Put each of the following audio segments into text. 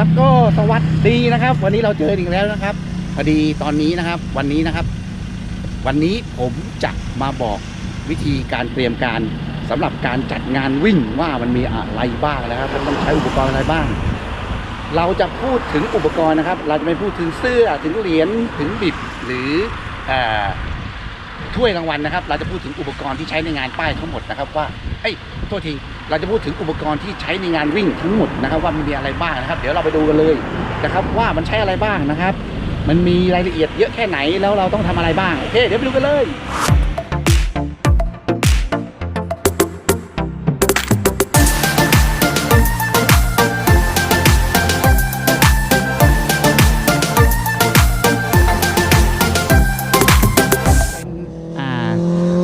ครับก็สวัสดีนะครับ วันนี้เราเจออีกแล้วนะครับพอดีตอนนี้นะครับ วันนี้นะครับ วันนี้ผมจะมาบอกวิธีการเตรียมการสำหรับการจัดงานวิ่งว่ามันมีอะไรบ้างนะครับมันต้องใช้อุปกรณ์อะไรบ้าง เราจะพูดถึงอุปกรณ์นะครับ เราจะไม่พูดถึงเสื้อถึงเหรียญถึงบิบหรืออถ้วยรางวัลนะครับ เราจะพูดถึงอุปกรณ์ที่ใช้ในงานป้ายทั้งหมดนะครับว่าเอ้ยโทษที เราจะพูดถึงอุปกรณ์ที่ใช้ในงานวิ่งทั้งหมดนะครับว่ามันมีอะไรบ้างนะครับ เดี๋ยวเราไปดูกันเลยนะครับว่ามันใช้อะไรบ้างนะครับ มันมีรายละเอียดเยอะแค่ไหนแล้วเราต้องทำอะไรบ้างโอเคเดี๋ยวไปดูกันเลยอ่า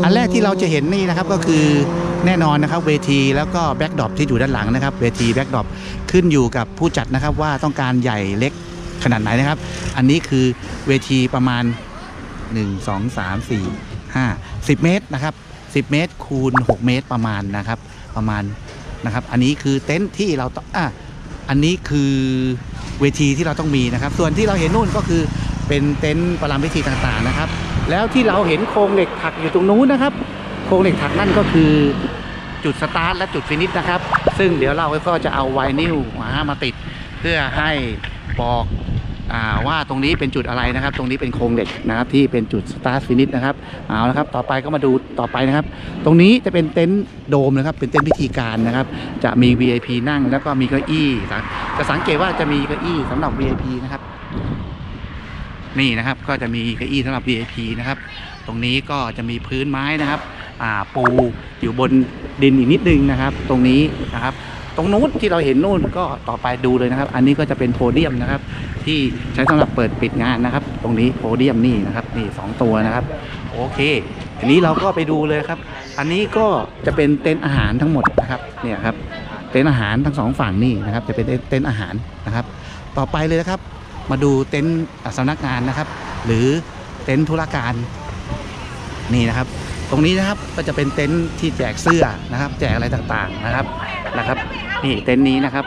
อันแรกที่เราจะเห็นนี่นะครับก็คือ แน่นอนนะครับเวทีแล้วก็แบ็กดรอปที่อยู่ด้านหลังนะครับเวทีแบ็กดรอปขึ้นอยู่กับผู้จัดนะครับว่าต้องการใหญ่เล็กขนาดไหนนะครับ อันนี้คือเวทีประมาณ 1 2 3 4 5 10 เมตรนะครับ10 เมตร คูณ 6 เมตรประมาณนะครับ ประมาณนะครับ อันนี้คือเต็นท์ที่เราต้องอะอันนี้คือเวทีที่เราต้องมีนะครับ ส่วนที่เราเห็นนู่นก็คือเป็นเต็นท์ประลำพิธีต่างๆนะครับ แล้วที่เราเห็นโครงเหล็กถักอยู่ตรงนู้นนะครับ โครงเหล็กถักนั่นก็คือจุดสตาร์ทและจุดฟินิชนะครับ ซึ่งเดี๋ยวเราก็จะเอาไวนิลมามาติด เพื่อให้บอกอว่าตรงนี้เป็นจุดอะไรนะครับ ตรงนี้เป็นโครงเหล็กนะครับที่เป็นจุดสตาร์ทฟินิชนะครับเอาละครับต่อไปก็มาดูต่อไปนะครับ ตรงนี้จะเป็นเต็นท์โดมนะครับเป็นเต็นท์พิธีการนะครับ จะมี VIP นั่งแล้วก็มีเก้าอี้จะสังเกตว่าจะมีเก้าอี้สำหรับ VIP นะครับ นี่นะครับก็จะมีเก้าอี้สำหรับ VIP นะครับ ตรงนี้ก็จะมีพื้นไม้นะครับ ปูอยู่บนดินอีกนิดนึงนะครับ ตรงนี้นะครับ ตรงนู้นที่เราเห็นนู่นก็ต่อไปดูเลยนะครับ อันนี้ก็จะเป็นโพเดียมนะครับ ที่ใช้สำหรับเปิดปิดงานนะครับ ตรงนี้โพเดียมนี่นะครับนี่สองตัวนะครับ โอเคทีนี้เราก็ไปดูเลยครับ อันนี้ก็จะเป็นเต็นท์อาหารทั้งหมดนะครับเนี่ยครับเต็นท์อาหารทั้งสองฝั่งนี่นะครับ จะเป็นเต็นท์อาหารนะครับ ต่อไปเลยนะครับ มาดูเต็นท์สำนักงานนะครับ หรือเต็นท์ธุรการนี่นะครับ ตรงนี้นะครับก็จะเป็นเต็นท์ที่แจกเสื้อนะครับ แจกอะไรต่างๆนะครับนะครับนี่เต็นท์นี้นะครับ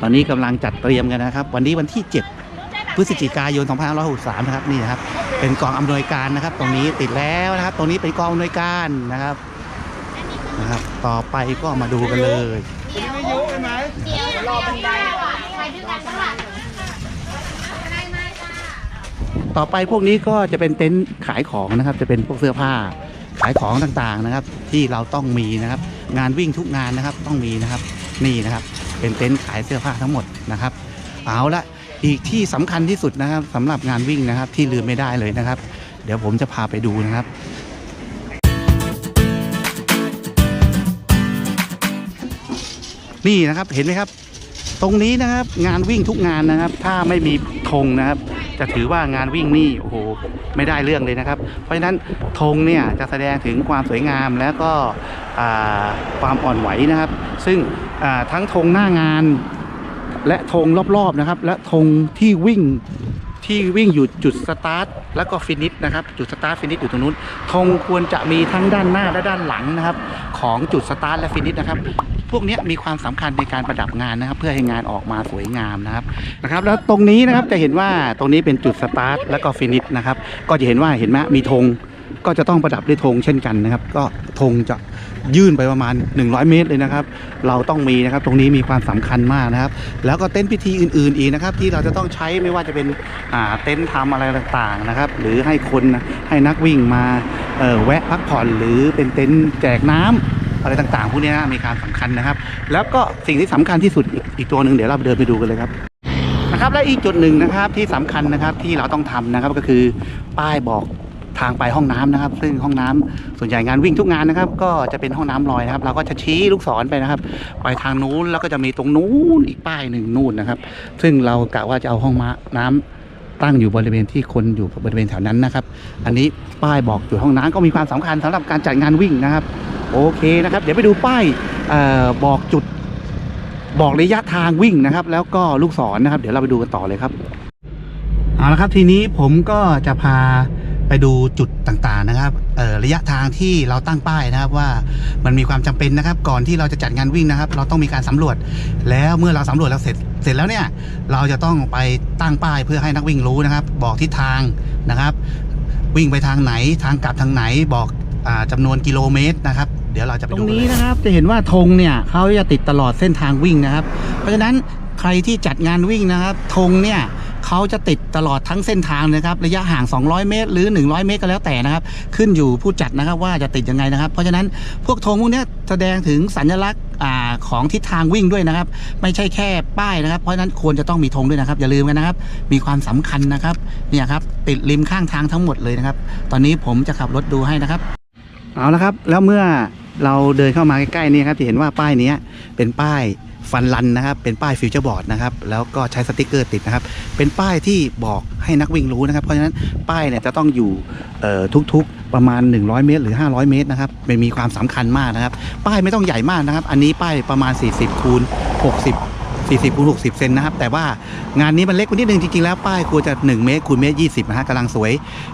ตอนนี้กำลังจัดเตรียมกันนะครับ วันนี้วันที่ 7 พฤศจิกายน 2563 นะครับนี่นะครับ เป็นกองอำนวยการนะครับ ตรงนี้ติดแล้วนะครับ ตรงนี้เป็นกองอำนวยการนะครับนะครับ ต่อไปก็มาดูกันเลยเดี๋ยวเดี๋ยวรอบันไดไปด้วยกันข้างหลังได้ไหมจ้า ต่อไปพวกนี้ก็จะเป็นเต็นท์ขายของนะครับ จะเป็นพวกเสื้อผ้าขายของต่างๆนะครับ ที่เราต้องมีนะครับ งานวิ่งทุกงานนะครับต้องมีนะครับนี่นะครับ เป็นเต็นท์ขายเสื้อผ้าทั้งหมดนะครับ เอาละอีกที่สำคัญที่สุดนะครับสำหรับงานวิ่งนะครับ ที่ลืมไม่ได้เลยนะครับ เดี๋ยวผมจะพาไปดูนะครับนี่นะครับเห็นไหมครับ ตรงนี้นะครับงานวิ่งทุกงานนะครับ ถ้าไม่มีธงนะครับ จะถือว่างานวิ่งนี่โอ้โหไม่ได้เรื่องเลยนะครับ เพราะฉะนั้นธงเนี่ยจะแสดงถึงความสวยงามแล้วก็ความอ่อนไหวนะครับ ซึ่งทั้งธงหน้างานและธงรอบๆนะครับ และธงที่วิ่งที่วิ่งอยู่จุดสตาร์ทแล้วก็ฟินิชนะครับจุดสตาร์ทฟินิชอยู่ตรงนู้นธงควรจะมีทั้งด้านหน้าและด้านหลังนะครับ ของจุดสตาร์ทและฟินิชนะครับ พวกนี้มีความสำคัญในการประดับงานนะครับ เพื่อให้งานออกมาสวยงามนะครับนะครับ แล้วตรงนี้นะครับจะเห็นว่าตรงนี้เป็นจุดสตาร์ทแล้วก็ฟินิชนะครับ ก็จะเห็นว่าเห็นไหมมีธงก็จะต้องประดับด้วยธงเช่นกันนะครับ ก็ธงจะยื่นไปประมาณ 100 เมตรเลยนะครับ เราต้องมีนะครับ ตรงนี้มีความสำคัญมากนะครับ แล้วก็เต็นท์พิธีอื่นๆอีกนะครับ ที่เราจะต้องใช้ไม่ว่าจะเป็นเต็นท์ทำอะไรต่างๆนะครับ หรือให้คนให้นักวิ่งมาแวะพักผ่อนหรือเป็นเต็นท์แจกน้ำ อะไรต่างๆพวกนี้นะมีความสำคัญนะครับ แล้วก็สิ่งที่สำคัญที่สุดอีกตัวหนึ่งเดี๋ยวเราเดินไปดูกันเลยครับนะครับและอีกจุดหนึ่งนะครับที่สำคัญนะครับที่เราต้องทำนะครับก็คือป้ายบอกทางไปห้องน้ำนะครับ ซึ่งห้องน้ำส่วนใหญ่งานวิ่งทุกงานนะครับ ก็จะเป็นห้องน้ำลอยนะครับ เราก็จะชี้ลูกศรไปนะครับ ไปทางนู้นแล้วก็จะมีตรงนู้นอีกป้ายหนึ่งนู่นนะครับ ซึ่งเรากะว่าจะเอาห้องม้าน้ำ ตั้งอยู่บริเวณที่คนอยู่บริเวณแถวนั้นนะครับ อันนี้ป้ายบอกจุดห้องน้ำก็มีความสำคัญสำหรับการจัดงานวิ่งนะครับ โอเคนะครับ เดี๋ยวไปดูป้ายออบอกจุดบอกระยะทางวิ่งนะครับ แล้วก็ลูกศรนะครับ เดี๋ยวเราไปดูกันต่อเลยครับเอาละครับทีนี้ผมก็จะพา ไปดูจุดต่างๆนะครับเอ่อระยะทางที่เราตั้งป้ายนะครับว่ามันมีความจำเป็นนะครับ ก่อนที่เราจะจัดงานวิ่งนะครับ เราต้องมีการสำรวจ แล้วเมื่อเราสำรวจแล้วเสร็จเสร็จแล้วเนี่ยเราจะต้องไปตั้งป้ายเพื่อให้นักวิ่งรู้นะครับ บอกทิศทางนะครับ วิ่งไปทางไหนทางกลับทางไหนบอกอาจำนวนกิโลเมตรนะครับเดี๋ยวเราจะไปดูตรงนี้นะครับจะเห็นว่าธงเนี่ยเขาจะติดตลอดเส้นทางวิ่งนะครับ เพราะฉะนั้นใครที่จัดงานวิ่งนะครับธงเนี่ย เขาจะติดตลอดทั้งเส้นทางนะครับระยะห่าง 200 เมตร หรือ 100 เมตรก็แล้วแต่นะครับ ขึ้นอยู่ผู้จัดนะครับว่าจะติดยังไงนะครับ เพราะฉะนั้นพวกธงพวกนี้แสดงถึงสัญลักษณ์ของทิศทางวิ่งด้วยนะครับ ไม่ใช่แค่ป้ายนะครับ เพราะฉะนั้นควรจะต้องมีธงด้วยนะครับอย่าลืมกันนะครับ มีความสำคัญนะครับเนี่ยครับติดริมข้างทางทั้งหมดเลยนะครับ ตอนนี้ผมจะขับรถดูให้นะครับเอาละครับ แล้วเมื่อเราเดินเข้ามาใกล้ๆนี่ครับจะเห็นว่าป้ายนี้เป็นป้าย ฟันรันนะครับ เป็นป้ายฟิวเจอร์บอร์ดนะครับ แล้วก็ใช้สติกเกอร์ติดนะครับ เป็นป้ายที่บอกให้นักวิ่งรู้นะครับ เพราะฉะนั้นป้ายเนี่ยจะต้องอยู่ทุกๆประมาณ 100 เมตร หรือ 500 เมตรนะครับมันมีความสำคัญมากนะครับ ป้ายไม่ต้องใหญ่มากนะครับ อันนี้ป้ายประมาณ 40คูณ60 40คูณ60 เซนนะครับ แต่ว่างานนี้มันเล็กกว่านิดนึงจริงๆแล้วป้ายควรจะ 1 เมตรคูณเมตร 20 นะฮะกำลังสวย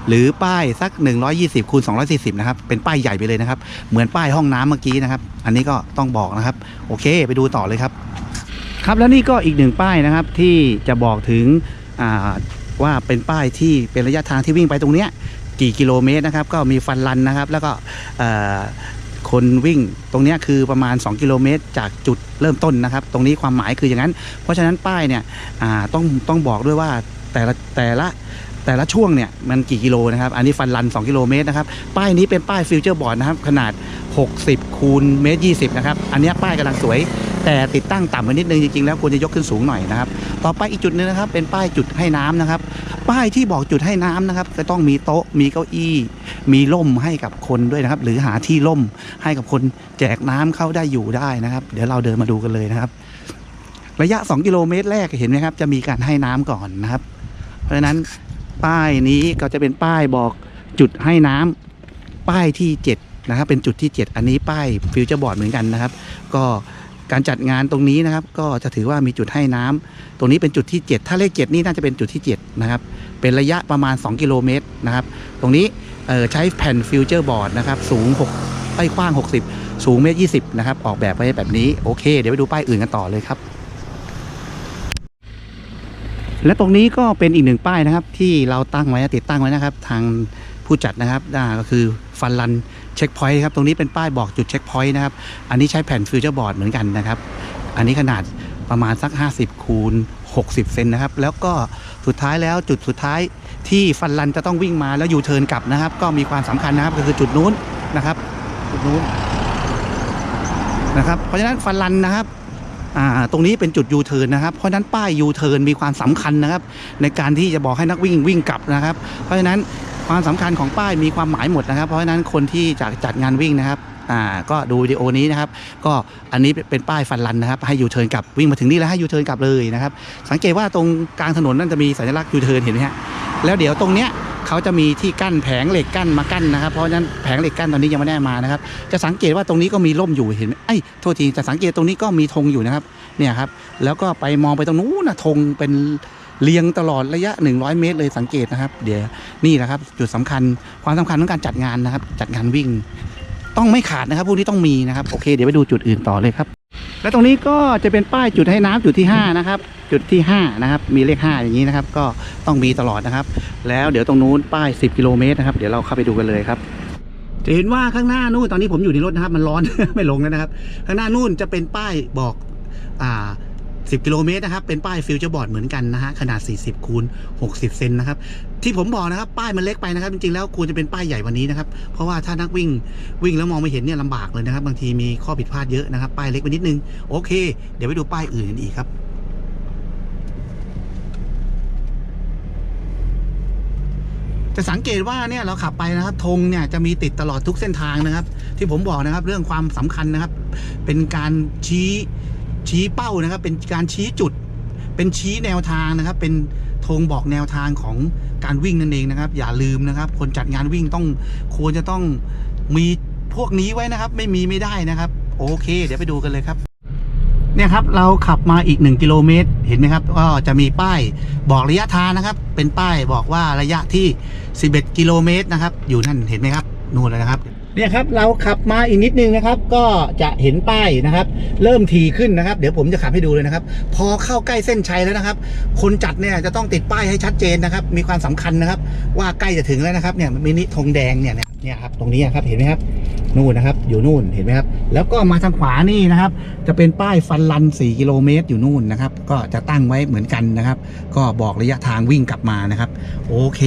หรือป้ายสัก 120คูณ240 นะครับ เป็นป้ายใหญ่ไปเลยนะครับ เหมือนป้ายห้องน้ำเมื่อกี้นะครับ อันนี้ก็ต้องบอกนะครับ โอเค ไปดูต่อเลยครับ ครับแล้วนี่ก็อีกหนึ่งป้ายนะครับที่จะบอกถึงว่าเป็นป้ายที่เป็นระยะทางที่วิ่งไปตรงเนี้ยกี่กิโลเมตรนะครับก็มีฟันรันนะครับ แล้วก็ คนวิ่ง ตรงนี้คือประมาณ 2 กิโลเมตร จากจุดเริ่มต้นนะครับ ตรงนี้ความหมายคืออย่างนั้น เพราะฉะนั้นป้ายเนี่ยต้องต้องบอกด้วยว่าแต่ละแต่ละ แต่ละช่วงเนี่ยมันกี่กิโลนะครับ อันนี้ฟันรัน 2 กิโลเมตรนะครับ ป้ายนี้เป็นป้ายฟิวเจอร์บอร์ดนะครับ ขนาด 60 คูณเมตร20นะครับ อันนี้ป้ายกำลังสวย แต่ติดตั้งต่ำไปนิดนึงจริงๆแล้วควรจะยกขึ้นสูงหน่อยนะครับ ต่อไปอีกจุดหนึงนะครับ เป็นป้ายจุดให้น้ำนะครับ ป้ายที่บอกจุดให้น้ำนะครับจะต้องมีโต๊ะ มีเก้าอี้ มีร่มให้กับคนด้วยนะครับ หรือหาที่ร่มให้กับคนแจกน้ำเข้าได้อยู่ได้นะครับ เดี๋ยวเราเดินมาดูกันเลยนะครับ ระยะ 2 กิโลเมตรแรกเห็นไหมครับ จะมีการให้น้ำก่อนนะครับ เพราะฉะนั้น ป้ายนี้ก็จะเป็นป้ายบอกจุดให้น้ำป้ายที่ 7 นะครับ เป็นจุดที่ 7 อันนี้ป้ายฟิวเจอร์บอร์ดเหมือนกันนะครับ ก็การจัดงานตรงนี้นะครับ ก็จะถือว่ามีจุดให้น้ำตรงนี้เป็นจุดที่ 7 ถ้าเลข 7 นี่น่าจะเป็นจุดที่ 7 นะครับ เป็นระยะประมาณ 2 กิโลเมตรนะครับ ตรงนี้ใช้แผ่นฟิวเจอร์บอร์ดนะครับ สูง6ไอ้ยกว้าง 60 สูงเมตร20 นะครับ ออกแบบไว้แบบนี้ โอเค เดี๋ยวไปดูป้ายอื่นกันต่อเลยครับ และตรงนี้ก็เป็นอีกหนึ่งป้ายนะครับ ที่เราตั้งไว้ติดตั้งไว้นะครับ ทางผู้จัดนะครับก็คือฟันรันเช็คพอยต์ครับตรงนี้เป็นป้ายบอกจุดเช็คพอยต์นะครับ อันนี้ใช้แผ่นฟิวเจอร์บอร์ดเหมือนกันนะครับ อันนี้ขนาดประมาณสัก 50 คูณ 60 เซนนะครับ แล้วก็สุดท้ายแล้วจุดสุดท้ายที่ฟันรันจะต้องวิ่งมาแล้วยูเทิร์นกลับนะครับ ก็มีความสำคัญนะครับก็คือจุดนู้นนะครับ จุดนู้นนะครับ เพราะฉะนั้นฟันรันนะครับ ตรงนี้เป็นจุดยูเทิร์นนะครับ เพราะนั้นป้ายยูเทิร์นมีความสำคัญนะครับ ในการที่จะบอกให้นักวิ่งวิ่งกลับนะครับ เพราะฉะนั้นความสำคัญของป้ายมีความหมายหมดนะครับ เพราะฉะนั้นคนที่จะจัดงานวิ่งนะครับก็ดูวิดีโอนี้นะครับ ก็อันนี้เป็นป้ายฟันรันนะครับ ให้ยูเทิร์นกลับวิ่งมาถึงนี่แล้วให้ยูเทิร์นกลับเลยนะครับ สังเกตว่าตรงกลางถนนนั่นจะมีสัญลักษณ์ยูเทิร์นเห็นไหมฮะแล้วเดี๋ยวตรงเนี้ย เขาจะมีที่กั้นแผงเหล็กกั้นมากั้นนะครับ เพราะฉะนั้นแผงเหล็กกั้นตอนนี้ยังไม่ได้มานะครับ จะสังเกตว่าตรงนี้ก็มีร่มอยู่เห็นไหมไอ้โทษทีจะสังเกตตรงนี้ก็มีธงอยู่นะครับเนี่ยครับ แล้วก็ไปมองไปตรงนู้นนะธงเป็นเรียงตลอดระยะ 100 เมตรเลยสังเกตนะครับ เดี๋ยวนี่แหละครับจุดสำคัญความสำคัญของการจัดงานนะครับ จัดงานวิ่ง ต้องไม่ขาดนะครับพวกนี้ต้องมีนะครับโอเค เดี๋ยวไปดูจุดอื่นต่อเลยครับ และตรงนี้ก็จะเป็นป้ายจุดให้น้ำจุดที่ 5 นะครับ จุดที่ 5 นะครับ มีเลข 5 อย่างนี้นะครับ ก็ต้องมีตลอดนะครับ แล้วเดี๋ยวตรงนู้นป้าย 10 กิโลเมตรนะครับ เดี๋ยวเราเข้าไปดูกันเลยครับ จะเห็นว่าข้างหน้านู่นตอนนี้ผมอยู่ในรถนะครับ มันร้อน ไม่ลงแล้วนะครับ ข้างหน้านู่นจะเป็นป้ายบอกอ่า10 กิโลเมตรนะครับ เป็นป้ายฟิวเจอร์บอร์ดเหมือนกันนะฮะ ขนาด 40คูณ60 เซนนะครับ ที่ผมบอกนะครับ ป้ายมันเล็กไปนะครับ จริงๆแล้วควรจะเป็นป้ายใหญ่กวันนี้นะครับ เพราะว่าถ้านักวิ่งวิ่งแล้วมองไม่เห็นเนี่ยลำบากเลยนะครับ บางทีมีข้อผิดพลาดเยอะนะครับ ป้ายเล็กไปนิดนึง โอเค เดี๋ยวไปดูป้ายอื่นกันอีกครับจะสังเกตว่าเนี่ยเราขับไปนะครับธงเนี่ยจะมีติดตลอดทุกเส้นทางนะครับ ที่ผมบอกนะครับ เรื่องความสำคัญนะครับ เป็นการชี้ชี้เป้านะครับ เป็นการชี้จุด เป็นชี้แนวทางนะครับ เป็นธงบอกแนวทางของ การวิ่งนั่นเองนะครับ อย่าลืมนะครับ คนจัดงานวิ่งต้องควรจะต้องมีพวกนี้ไว้นะครับ ไม่มีไม่ได้นะครับ โอเค เดี๋ยวไปดูกันเลยครับ เนี่ยครับเราขับมาอีก 1 กิโลเมตรเห็นไหมครับ ก็จะมีป้ายบอกระยะทางนะครับ เป็นป้ายบอกว่าระยะที่ 11 กิโลเมตรนะครับ อยู่นั่นเห็นไหมครับนู่นเลยนะครับ เนี่ยครับเราขับมาอีกนิดนึงนะครับ ก็จะเห็นป้ายนะครับ เริ่มทีขึ้นนะครับ เดี๋ยวผมจะขับให้ดูเลยนะครับ พอเข้าใกล้เส้นชัยแล้วนะครับ คนจัดเนี่ยจะต้องติดป้ายให้ชัดเจนนะครับ มีความสำคัญนะครับ ว่าใกล้จะถึงแล้วนะครับเนี่ยมินิธงแดงเนี่ยเนี่ยเนี่ยครับตรงนี้ครับเห็นไหมครับนู่นนะครับ อยู่นู่นเห็นไหมครับ แล้วก็มาทางขวานี่นะครับ จะเป็นป้ายฟันลัน 4 กิโลเมตรอยู่นู่นนะครับ ก็จะตั้งไว้เหมือนกันนะครับ ก็บอกระยะทางวิ่งกลับมานะครับ โอเค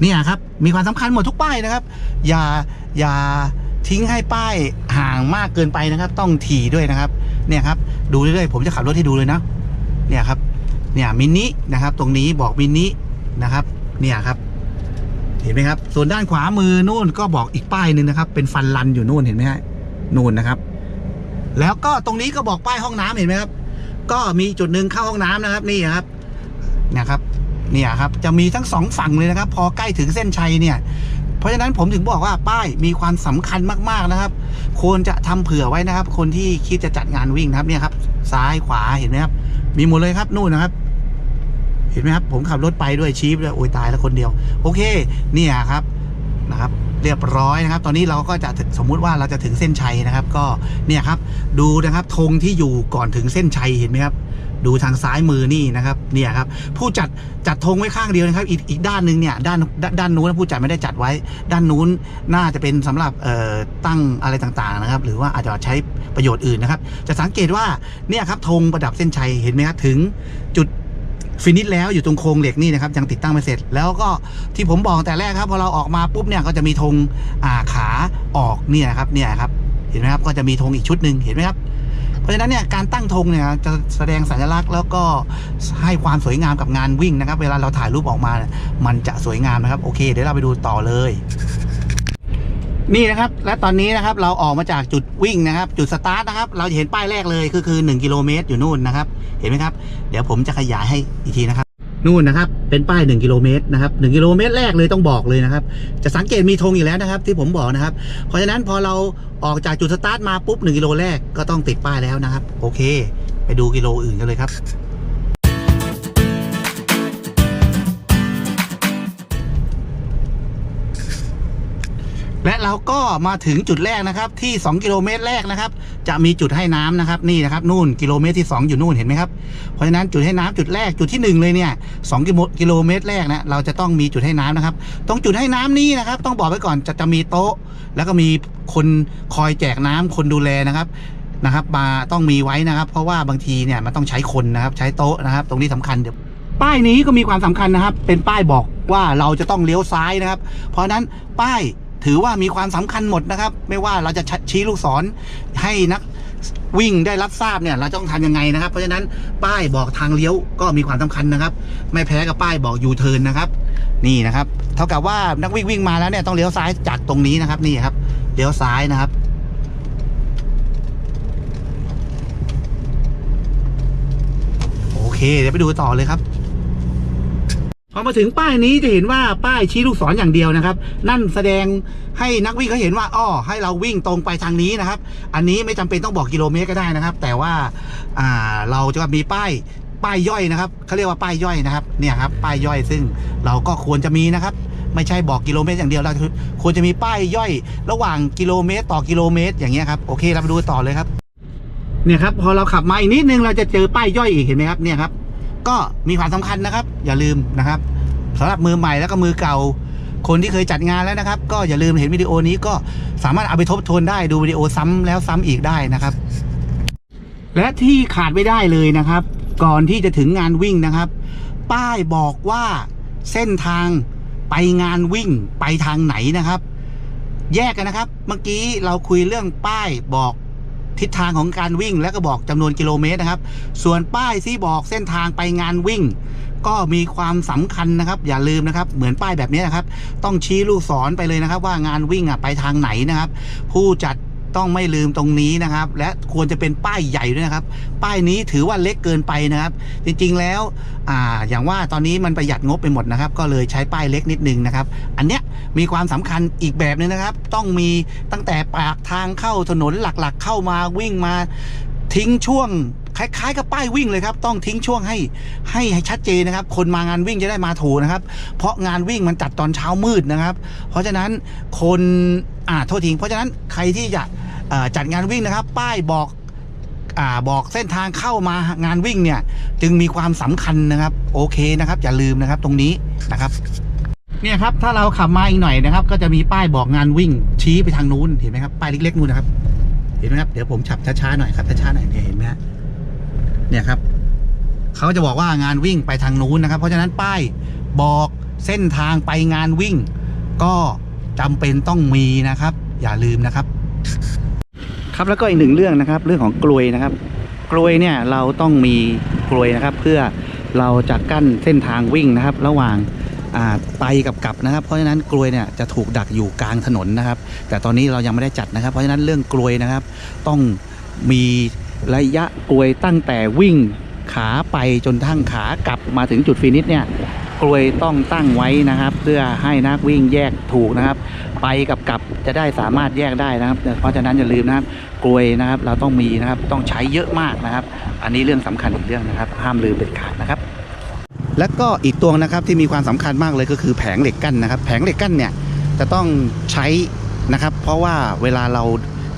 เนี่ยครับมีความสำคัญหมดทุกป้ายนะครับ อย่าอย่าทิ้งให้ป้ายห่างมากเกินไปนะครับ ต้องถี่ด้วยนะครับ เนี่ยครับ ดูเรื่อยๆผมจะขับรถให้ดูเลยนะ เนี่ยครับ เนี่ยมินินะครับ ตรงนี้บอกมินินะครับ เนี่ยครับ เห็นไหมครับ ส่วนด้านขวามือนู่นก็บอกอีกป้ายหนึ่งนะครับ เป็นฟันลันอยู่นู่นเห็นไหมฮะนู่นนะครับ แล้วก็ตรงนี้ก็บอกป้ายห้องน้ำเห็นไหมครับ ก็มีจุดหนึ่งเข้าห้องน้ำนะครับ นี่ครับ นะครับ เนี่ยครับจะมีทั้งสองฝั่งเลยนะครับ พอใกล้ถึงเส้นชัยเนี่ยเพราะฉะนั้นผมถึงบอกว่าป้ายมีความสำคัญมากๆนะครับ ควรจะทำเผื่อไว้นะครับ คนที่คิดจะจัดงานวิ่งนะครับเนี่ยครับ ซ้ายขวาเห็นไหมครับ มีหมดเลยครับนู่นนะครับ เห็นไหมครับผมขับรถไปด้วยชีพด้วยโอ้ยตายแล้วคนเดียว โอเค เนี่ยครับนะครับเรียบร้อยนะครับ ตอนนี้เราก็จะสมมุติว่าเราจะถึงเส้นชัยนะครับ ก็เนี่ยครับ ดูนะครับธงที่อยู่ก่อนถึงเส้นชัยเห็นไหมครับ ดูทางซ้ายมือนี่นะครับเนี่ยครับผู้จัดจัดธงไว้ข้างเดียวนะครับอีกอีกด้านหนึ่งเนี่ยด้านด้านด้านนู้นผู้จัดไม่ได้จัดไว้ ด้านนู้นน่าจะเป็นสำหรับตั้งอะไรต่างๆนะครับ หรือว่าอาจจะใช้ประโยชน์อื่นนะครับ จะสังเกตว่าเนี่ยครับธงประดับเส้นชัยเห็นไหมครับถึงจุดฟินิชแล้วอยู่ตรงโครงเหล็กนี่นะครับยังติดตั้งไม่เสร็จ แล้วก็ที่ผมบอกแต่แรกครับพอเราออกมาปุ๊บเนี่ยก็จะมีธงขาออกเนี่ยครับเนี่ยครับเห็นไหมครับก็จะมีธงอีกชุดหนึ่งเห็นไหมครับ เพราะฉะนั้นเนี่ยการตั้งธงเนี่ยจะแสดงสัญลักษณ์ แล้วก็ให้ความสวยงามกับงานวิ่งนะครับ เวลาเราถ่ายรูปออกมาเนี่ยมันจะสวยงามนะครับโอเค เดี๋ยวเราไปดูต่อเลยนี่นะครับ และตอนนี้นะครับเราออกมาจากจุดวิ่งนะครับ จุดสตาร์ทนะครับ เราจะเห็นป้ายแรกเลยคือคือ 1 กิโลเมตรอยู่นู่นนะครับ เห็นไหมครับ เดี๋ยวผมจะขยายให้อีกทีนะครับ นู่นนะครับ เป็นป้าย 1 กิโลเมตรนะครับ1กิโลเมตรแรกเลยต้องบอกเลยนะครับ จะสังเกตมีธงอยู่แล้วนะครับ ที่ผมบอกนะครับ เพราะฉะนั้นพอเราออกจากจุดสตาร์ทมาปุ๊บ1กิโลแรกก็ต้องติดป้ายแล้วนะครับ โอเค ไปดูกิโลอื่นกันเลยครับ และเราก็มาถึงจุดแรกนะครับที่ 2 กิโลเมตรแรกนะครับ จะมีจุดให้น้ำนะครับนี่นะครับนู่นกิโลเมตรที่ 2 อยู่นู่นเห็นไหมครับเพราะฉะนั้นจุดให้น้ำจุดแรกจุดที่ 1 เลยเนี่ย2กิโลกิโลเมตรแรกนะเราจะต้องมีจุดให้น้ำนะครับตรงจุดให้น้ำนี้นะครับ ต้องบอกไว้ก่อนจะจะมีโต๊ะ แล้วก็มีคนคอยแจกน้ำคนดูแลนะครับนะครับมาต้องมีไว้นะครับ เพราะว่าบางทีเนี่ยมันต้องใช้คนนะครับใช้โต๊ะนะครับ ตรงนี้สำคัญเดี๋ยวป้ายนี้ก็มีความสำคัญนะครับ เป็นป้ายบอกว่าเราจะต้องเลี้ยวซ้ายนะครับ เพราะฉะนั้นป้าย ถือว่ามีความสำคัญหมดนะครับ ไม่ว่าเราจะชี้ลูกศรให้นักวิ่งได้รับทราบเนี่ยเราต้องทำยังไงนะครับ เพราะฉะนั้นป้ายบอกทางเลี้ยวก็มีความสำคัญนะครับ ไม่แพ้กับป้ายบอกยูเทิร์นนะครับ นี่นะครับ เท่ากับว่านักวิ่งวิ่งมาแล้วเนี่ยต้องเลี้ยวซ้ายจากตรงนี้นะครับนี่ครับเลี้ยวซ้ายนะครับโอเคเดี๋ยวไปดูต่อเลยครับ พอมาถึงป้ายนี้จะเห็นว่าป้ายชี้ลูกศรอย่างเดียวนะครับ นั่นแสดงให้นักวิ่งเขาเห็นว่าอ้อให้เราวิ่งตรงไปทางนี้นะครับ อันนี้ไม่จำเป็นต้องบอกกิโลเมตรก็ได้นะครับ แต่ว่าอ่าเราจะมีป้ายป้ายย่อยนะครับเขาเรียกว่าป้ายย่อยนะครับเนี่ยครับป้ายย่อยซึ่งเราก็ควรจะมีนะครับ ไม่ใช่บอกกิโลเมตรอย่างเดียวเราควรจะมีป้ายย่อย ระหว่างกิโลเมตร ต่อกิโลเมตร อย่างเงี้ยครับโอเคเราไปดูต่อเลยครับเนี่ยครับพอเราขับมาอีกนิดนึงเราจะเจอป้ายย่อยอีกเห็นไหมครับเนี่ยครับ ก็มีความสำคัญนะครับ อย่าลืมนะครับสำหรับมือใหม่แล้วก็มือเก่า คนที่เคยจัดงานแล้วนะครับ ก็อย่าลืมเห็นวิดีโอนี้ก็สามารถเอาไปทบทวนได้ดูวิดีโอซ้ำแล้วซ้ำอีกได้นะครับ และที่ขาดไม่ได้เลยนะครับ ก่อนที่จะถึงงานวิ่งนะครับ ป้ายบอกว่าเส้นทางไปงานวิ่งไปทางไหนนะครับ แยกกันนะครับ เมื่อกี้เราคุยเรื่องป้ายบอก ทิศทางของการวิ่งและก็บอกจำนวนกิโลเมตรนะครับ ส่วนป้ายที่บอกเส้นทางไปงานวิ่ง ก็มีความสำคัญนะครับ อย่าลืมนะครับ เหมือนป้ายแบบนี้นะครับ ต้องชี้ลูกศรไปเลยนะครับ ว่างานวิ่งอะไปทางไหนนะครับ ผู้จัด ต้องไม่ลืมตรงนี้นะครับ และควรจะเป็นป้ายใหญ่ด้วยนะครับ ป้ายนี้ถือว่าเล็กเกินไปนะครับ จริงๆแล้วอ่าอย่างว่าตอนนี้มันประหยัดงบไปหมดนะครับ ก็เลยใช้ป้ายเล็กนิดนึงนะครับ อันเนี้ยมีความสำคัญอีกแบบหนึงนะครับ ต้องมีตั้งแต่ปากทางเข้าถนนหลักๆ เข้ามาวิ่งมาทิ้งช่วงคล้ายๆกับป้ายวิ่งเลยครับต้องทิ้งช่วงให้ให้ให้ชัดเจนนะครับ คนมางานวิ่งจะได้มาถูนะครับ เพราะงานวิ่งมันจัดตอนเช้ามืดนะครับ เพราะฉะนั้นคนอ่าโทษทีเพราะฉะนั้นใครที่จะ จัดงานวิ่งนะครับ ป้ายบอกอบอกเส้นทางเข้ามางานวิ่งเนี่ย จึงมีความสำคัญนะครับ โอเคนะครับ อย่าลืมนะครับตรงนี้นะครับ เนี่ยครับถ้าเราขับมาอีกหน่อยนะครับ ก็จะมีป้ายบอกงานวิ่ง ชี้ไปทางนู้นเห็นไหมครับป้ายเล็กๆนู้นนะครับ เห็นไหมครับเดี๋ยวผมฉับช้าๆหน่อยครับช้าๆหน่อยเนี่ยเห็นไหมฮะเนี่ยครับเขาจะบอกว่างานวิ่งไปทางนู้นนะครับ เพราะฉะนั้นป้ายบอกเส้นทางไปงานวิ่ง ก็จำเป็นต้องมีนะครับ อย่าลืมนะครับ ครับแล้วก็อีกหนึ่งเรื่องนะครับ เรื่องของกลวยนะครับ กลวยเนี่ยเราต้องมีกลวยนะครับ เพื่อเราจะกั้นเส้นทางวิ่งนะครับ ระหว่างไปกับกลับนะครับ เพราะฉะนั้นกลวยเนี่ยจะถูกดักอยู่กลางถนนนะครับ แต่ตอนนี้เรายังไม่ได้จัดนะครับ เพราะฉะนั้นเรื่องกลวยนะครับ ต้องมีระยะกลวยตั้งแต่วิ่งขาไปจนทั้งขากลับมาถึงจุดฟินิชเนี่ย กลวยต้องตั้งไว้นะครับ เพื่อให้นักวิ่งแยกถูกนะครับ ไปกับกลับจะได้สามารถแยกได้นะครับ เพราะฉะนั้นอย่าลืมนะครับกลวยนะครับเราต้องมีนะครับต้องใช้เยอะมากนะครับ อันนี้เรื่องสำคัญอีกเรื่องนะครับ ห้ามลืมเด็ดขาดนะครับ แล้วก็อีกตัวนะครับที่มีความสำคัญมากเลยก็คือแผงเหล็กกั้นนะครับ แผงเหล็กกั้นเนี่ยจะต้องใช้นะครับ เพราะว่าเวลาเรา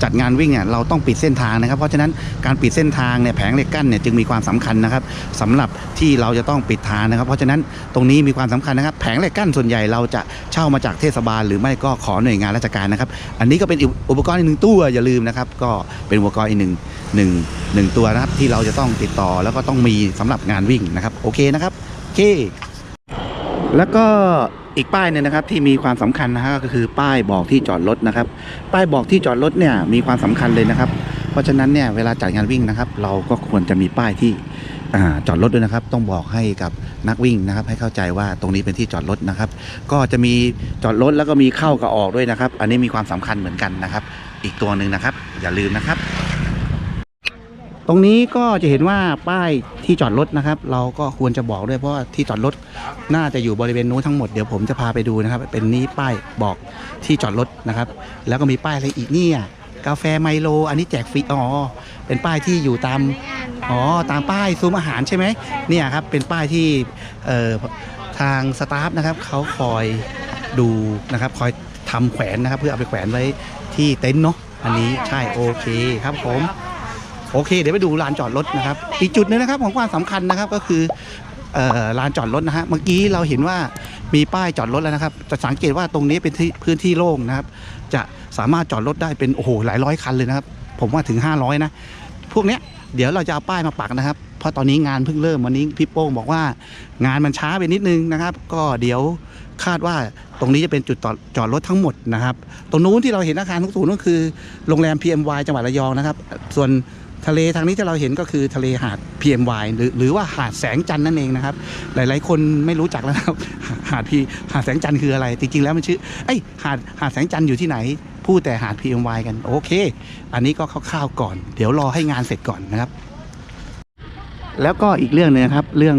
จัดงานวิ่งเนี่ยเราต้องปิดเส้นทางนะครับ เพราะฉะนั้นการปิดเส้นทางเนี่ยแผงเหล็กกั้นเนี่ยจึงมีความสำคัญนะครับสำหรับที่เราจะต้องปิดทางนะครับ เพราะฉะนั้นตรงนี้มีความสำคัญนะครับ แผงเหล็กกั้นส่วนใหญ่เราจะเช่ามาจากเทศบาล หรือไม่ก็ขอหน่วยงานราชการนะครับ อันนี้ก็เป็นอุปกรณ์อีกหนึ่งตัวอย่าลืมนะครับ ก็เป็นอุปกรณ์อีกหนึ่งหนึ่งหนึ่งตัวนะครับที่เราจะต้องติดต่อแล้วก็ต้องมีสำหรับงานวิ่งนะครับโอเคนะครับโอเค แล้วก็ อีกป้ายนึงนะครับที่มีความสำคัญนะฮะก็คือป้ายบอกที่จอดรถนะครับ ป้ายบอกที่จอดรถเนี่ยมีความสำคัญเลยนะครับ เพราะฉะนั้นเนี่ยเวลาจัดงานวิ่งนะครับ เราก็ควรจะมีป้ายที่อาจอดรถด้วยนะครับ ต้องบอกให้กับนักวิ่งนะครับ ให้เข้าใจว่าตรงนี้เป็นที่จอดรถนะครับ ก็จะมีจอดรถแล้วก็มีเข้ากับออกด้วยนะครับ อันนี้มีความสำคัญเหมือนกันนะครับ อีกตัวหนึ่งนะครับ อย่าลืมนะครับ ตรงนี้ก็จะเห็นว่าป้ายที่จอดรถนะครับ เราก็ควรจะบอกด้วยเพราะว่าที่จอดรถน่าจะอยู่บริเวณนู้นทั้งหมดเดี๋ยวผมจะพาไปดูนะครับ เป็นนี้ป้ายบอกที่จอดรถนะครับ แล้วก็มีป้ายอะไรอีกเนี่ยกาแฟไมโล อันนี้แจกฟรีอ๋อเป็นป้ายที่อยู่ตามอ๋อตามป้ายซุ้มอาหารใช่ไหมเนี่ยครับเป็นป้ายที่เอ่อทางสตาฟนะครับเขาคอยดูนะครับคอยทำแขวนนะครับ เพื่อเอาไปแขวนไว้ที่เต็นท์เนาะอันนี้ใช่โอเคครับผม โอเค เดี๋ยวไปดูลานจอดรถนะครับ อีกจุดหนึงนะครับของความสำคัญนะครับก็คือเอ่อลานจอดรถนะฮะเมื่อกี้เราเห็นว่ามีป้ายจอดรถแล้วนะครับ จะสังเกตว่าตรงนี้เป็นที่พื้นที่โล่งนะครับ จะสามารถจอดรถได้เป็นโอ้โหหลายร้อยคันเลยนะครับ ผมว่าถึง 500 นะ พวกเนี้ยเดี๋ยวเราจะเอาป้ายมาปักนะครับ เพราะตอนนี้งานเพิ่งเริ่มวันนี้พี่โป้งบอกว่างานมันช้าไปนิดนึงนะครับ ก็เดี๋ยวคาดว่าตรงนี้จะเป็นจุดจอดจอดรถทั้งหมดนะครับ ตรงนู้นที่เราเห็นอาคารทุกสูงก็คือโรงแรม PMY จังหวัดระยองนะครับ ส่วน ทะเลทางนี้ที่เราเห็นก็คือทะเลหาด PMY หรือหรือว่าหาดแสงจันทร์นั่นเองนะครับ หลายๆ คนไม่รู้จักแล้วนะครับหาดพีหาดแสงจันทร์คืออะไร จริงๆแล้วมันชื่อเอ้ยหาดหาดแสงจันทร์อยู่ที่ไหน พูดแต่หาด PMY กันโอเค อันนี้ก็คร่าวๆก่อน เดี๋ยวรอให้งานเสร็จก่อนนะครับ แล้วก็อีกเรื่องหนึงนะครับ เรื่อง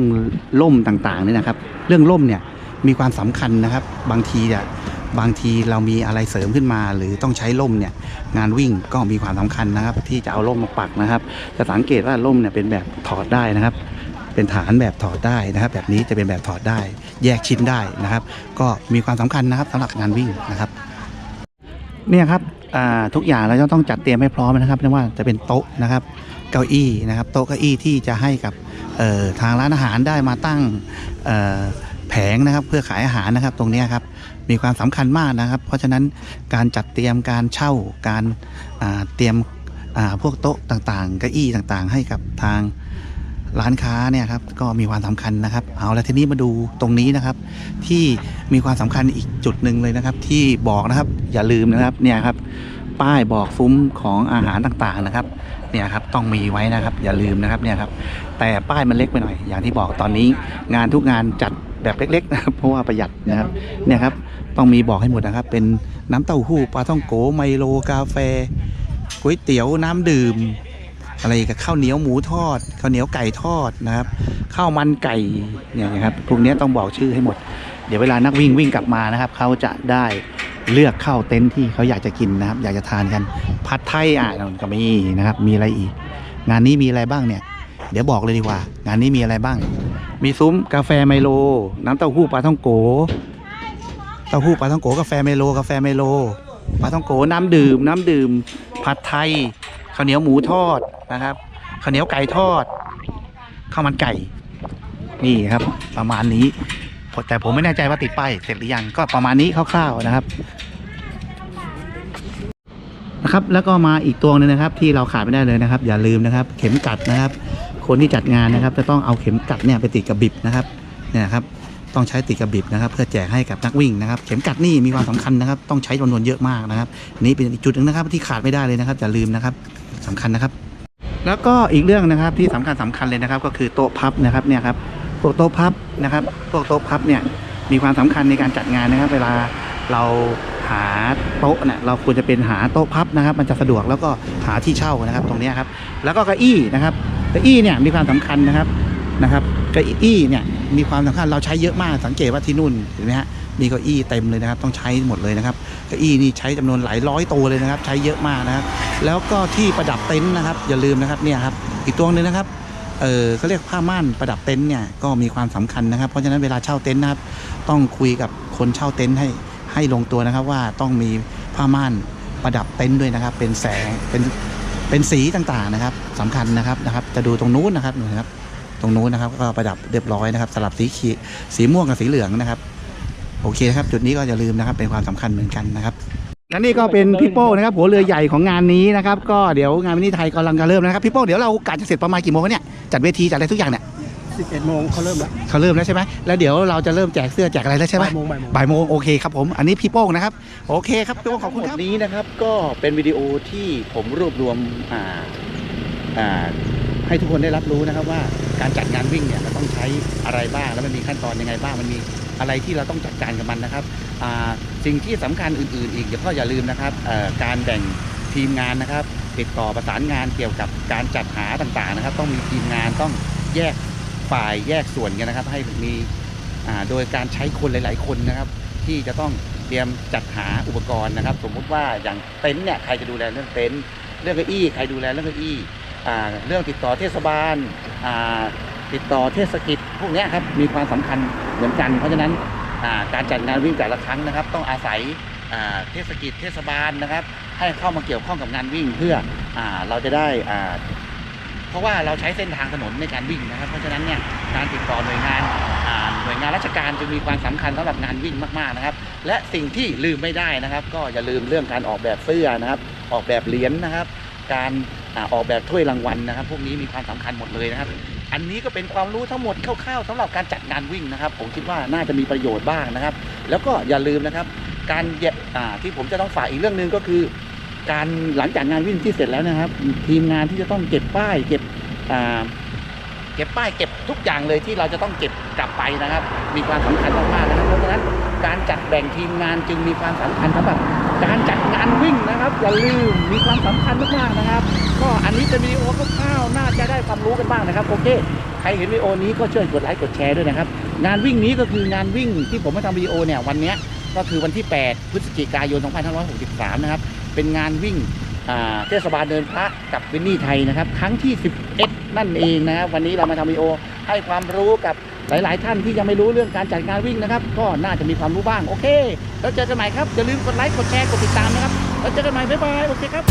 ล่มต่างๆนี่นะครับ เรื่องล่มเนี่ยมีความสำคัญนะครับ บางทีเนี่ย บางทีเรามีอะไรเสริมขึ้นมา หรือต้องใช้ล่มเนี่ยงานวิ่งก็มีความสำคัญนะครับ ที่จะเอาล่มมาปักนะครับจะสังเกตว่าล่มเนี่ยเป็นแบบถอดได้นะครับ เป็นฐานแบบถอดได้นะครับ แบบนี้จะเป็นแบบถอดได้ แยกชิ้นได้นะครับ ก็มีความสำคัญนะครับสำหรับงานวิ่งนะครับเนี่ยครับทุกอย่างเราต้องจัดเตรียมให้พร้อมนะครับไม่ว่าจะเป็นโต๊ะนะครับ เก้าอี้นะครับ โต๊ะเก้าอี้ที่จะให้กับทางร้านอาหารได้มาตั้ง งนะครับเพื่อขายอาหารนะครับ ตรงนี้ครับมีความสำคัญมากนะครับ เพราะฉะนั้นการจัดเตรียมการเช่าการเตรียมพวกโต๊ะต่างๆเก้าอี้ต่างๆ ให้กับทางร้านค้าเนี่ยครับก็มีความสำคัญนะครับ เอาละทีนี้มาดูตรงนี้นะครับ ที่มีความสำคัญอีกจุดหนึ่งเลยนะครับ ที่บอกนะครับอย่าลืมนะครับเนี่ยครับป้ายบอกซุ้มของอาหารต่างๆนะครับเนี่ยครับต้องมีไว้นะครับอย่าลืมนะครับเนี่ยครับแต่ป้ายมันเล็กไปหน่อย อย่างที่บอกตอนนี้งานทุกงานจัด แบบเล็กๆนะครับเพราะว่าประหยัดนะครับเนี่ยครับต้องมีบอกให้หมดนะครับ เป็นน้ำเต้าหู้ปลาท่องโกไมโลกาแฟก๋วยเตี๋ยวน้ำดื่ม อะไรกับข้าวเหนียวหมูทอดข้าวเหนียวไก่ทอดนะครับข้าวมันไก่เนี่ยนะครับพวกเนี้ยต้องบอกชื่อให้หมด เดี๋ยวเวลานักวิ่งวิ่งกลับมานะครับเขาจะได้เลือกเข้าเต็นท์ที่เขาอยากจะกินนะครับ อยากจะทานกันผัดไทยอะก็มีนะครับมีอะไรอีก งานนี้มีอะไรบ้างเนี่ย เดี๋ยวบอกเลยดีกว่า งานนี้มีอะไรบ้าง มีซุ้มกาแฟไมโล น้ำเต้าหู้ปลาท่องโก เต้าหู้ปลาท่องโกกาแฟไมโลกาแฟไมโลปลาท่องโกน้ำดื่ม น้ำดื่ม ผัดไทยข้าวเหนียวหมูทอดนะครับข้าวเหนียวไก่ทอดข้าวมันไก่นี่ครับ ประมาณนี้แต่ผมไม่แน่ใจว่าติดป้ายเสร็จหรือยังก็ประมาณนี้คร่าวๆนะครับนะครับ แล้วก็มาอีกตัวหนึงนะครับ ที่เราขาดไม่ได้เลยนะครับ อย่าลืมนะครับ เข็มกัดนะครับ คนที่จัดงานนะครับ จะต้องเอาเข็มกัดเนี่ยไปติดกับบิบนะครับเนี่ยครับต้องใช้ติดกับบิบนะครับ เพื่อแจกให้กับนักวิ่งนะครับ เข็มกัดนี่มีความสำคัญนะครับ ต้องใช้จำนวนเยอะมากนะครับนี่เป็นอีกจุดหนึ่งนะครับที่ขาดไม่ได้เลยนะครับอย่าลืมนะครับสำคัญนะครับ แล้วก็อีกเรื่องนะครับที่สำคัญสำคัญเลยนะครับ ก็คือโต๊ะพับนะครับเนี่ยครับพวกโต๊ะพับนะครับพวกโต๊ะพับเนี่ยมีความสำคัญในการจัดงานนะครับ เวลาเราหาโต๊ะเนี่ยเราควรจะเป็นหาโต๊ะพับนะครับ มันจะสะดวกแล้วก็หาที่เช่านะครับ ตรงนี้ครับ แล้วก็เก้าอี้นะครับ เก้าอี้เนี่ยมีความสำคัญนะครับนะครับเก้าอี้เนี่ยมีความสำคัญเราใช้เยอะมากสังเกตว่าที่นู่นเห็นไหมฮะมีเก้าอี้เต็มเลยนะครับ ต้องใช้หมดเลยนะครับเก้าอี้นี่ใช้จำนวนหลายร้อยตัวเลยนะครับ ใช้เยอะมากนะครับ แล้วก็ที่ประดับเต็นท์นะครับ อย่าลืมนะครับเนี่ยครับอีกตัวหนึงนะครับเออเขาเรียกผ้าม่านประดับเต็นท์เนี่ยก็มีความสำคัญนะครับ เพราะฉะนั้นเวลาเช่าเต็นท์นะครับ ต้องคุยกับคนเช่าเต็นท์ให้ให้ลงตัวนะครับว่าต้องมีผ้าม่านประดับเต็นท์ด้วยนะครับ เป็นแสงเป็น เป็นสีต่างๆนะครับสำคัญนะครับนะครับ จะดูตรงนู้นนะครับนู่นนะครับ ตรงนู้นนะครับก็ประดับเรียบร้อยนะครับ สลับสีขีสีม่วงกับสีเหลืองนะครับ โอเคครับ จุดนี้ก็อย่าลืมนะครับ เป็นความสำคัญเหมือนกันนะครับและนี่ก็เป็นพี่โป้นะครับหัวเรือใหญ่ของงานนี้นะครับ ก็เดี๋ยวงานวินิจไทยกำลังจะเริ่มนะครับพี่โป้เดี๋ยวเราการจะเสร็จประมาณกี่โมงเนี่ยจัดเวทีจัดอะไรทุกอย่างเนี่ย 11โมงเขาเริ่มแล้ว เขาเริ่มแล้วใช่ไหมแล้วเดี๋ยวเราจะเริ่มแจกเสื้อแจกอะไรแล้วใช่ไหมบ่ายโมงบ่ายโมง บ่ายโมงโอเคครับผม อันนี้พี่โป้งนะครับ โอเคครับพี่โป้งขอบคุณครับ นี้นะครับก็เป็นวิดีโอที่ผมรวบรวมอ่าอ่าให้ทุกคนได้รับรู้นะครับว่าการจัดงานวิ่งเนี่ยเราต้องใช้อะไรบ้าง แล้วมันมีขั้นตอนยังไงบ้างมันมีอะไรที่เราต้องจัดการกับมันนะครับอ่าสิ่งที่สำคัญอื่นๆ อีกเดี๋ยวก็อย่าลืมนะครับเอ่อการแบ่งทีมงานนะครับ ติดต่อประสานงานเกี่ยวกับการจัดหาต่างๆนะครับ ต้องมีทีมงานต้องแยก ฝ่ายแยกส่วนกันนะครับ ให้มีโดยการใช้คนหลาย ๆ คนนะครับ ที่จะต้องเตรียมจัดหาอุปกรณ์นะครับ สมมุติว่าอย่างเต็นท์เนี่ยใครจะดูแลเรื่องเต็นท์เรื่องเก้าอี้ใครดูแลเรื่องเก้าอี้เรื่องติดต่อเทศบาลติดต่อเทศกิจพวกนี้ครับมีความสำคัญเหมือนกัน เพราะฉะนั้นการจัดงานวิ่งแต่ละครั้งนะครับ ต้องอาศัยเทศกิจเทศบาลนะครับ ให้เข้ามาเกี่ยวข้องกับงานวิ่งเพื่ออเราจะได้อ่า เพราะว่าเราใช้เส้นทางถนนในการวิ่งนะครับ เพราะฉะนั้นเนี่ยการติดต่อหน่วยงานหน่วยงานราชการจึงมีความสำคัญสำหรับงานวิ่งมากๆนะครับ และสิ่งที่ลืมไม่ได้นะครับ ก็อย่าลืมเรื่องการออกแบบเสื้อนะครับ ออกแบบเหรียญนะครับ การออกแบบถ้วยรางวัลนะครับ พวกนี้มีความสำคัญหมดเลยนะครับ อันนี้ก็เป็นความรู้ทั้งหมดคร่าวๆสำหรับการจัดงานวิ่งนะครับ ผมคิดว่าน่าจะมีประโยชน์บ้างนะครับ แล้วก็อย่าลืมนะครับ การแยกอ่าที่ผมจะต้องฝากอีกเรื่องหนึ่งก็คือ การหลังจากงานวิ่งที่เสร็จแล้วนะครับ ทีมงานที่จะต้องเก็บป้าย เก็บเก็บป้ายเก็บทุกอย่างเลยที่เราจะต้องเก็บกลับไปนะครับ มีความสำคัญมากๆนะครับเพราะฉะนั้นการจัดแบ่งทีมงานจึงมีความสำคัญสำหรับการจัดงานวิ่งนะครับอย่าลืมมีความสำคัญมากๆนะครับ ก็อันนี้จะวิดีโอคร่าวๆน่าจะได้ความรู้กันบ้างนะครับโอเคใครเห็นวิดีโอนี้ก็ช่วยกดไลค์กดแชร์ด้วยนะครับ งานวิ่งนี้ก็คืองานวิ่งที่ผมมาทำวิดีโอเนี่ยวันนี้ก็คือวันที่ 8 พฤศจิกายน 2563 นะครับ เป็นงานวิ่งอ่าเทศบาลเดินพระกับวินนี่ไทยนะครับ ครั้งที่ 11 นั่นเองนะครับวันนี้เรามาทำวิดีโอให้ความรู้กับหลาย ๆ ท่านที่ยังไม่รู้เรื่องการจัดงานวิ่งนะครับ ก็น่าจะมีความรู้บ้างโอเค แล้วเจอกันใหม่ครับอย่าลืมกดไลค์กดแชร์กดติดตามนะครับแล้วเจอกันใหม่บ๊ายบายโอเคครับ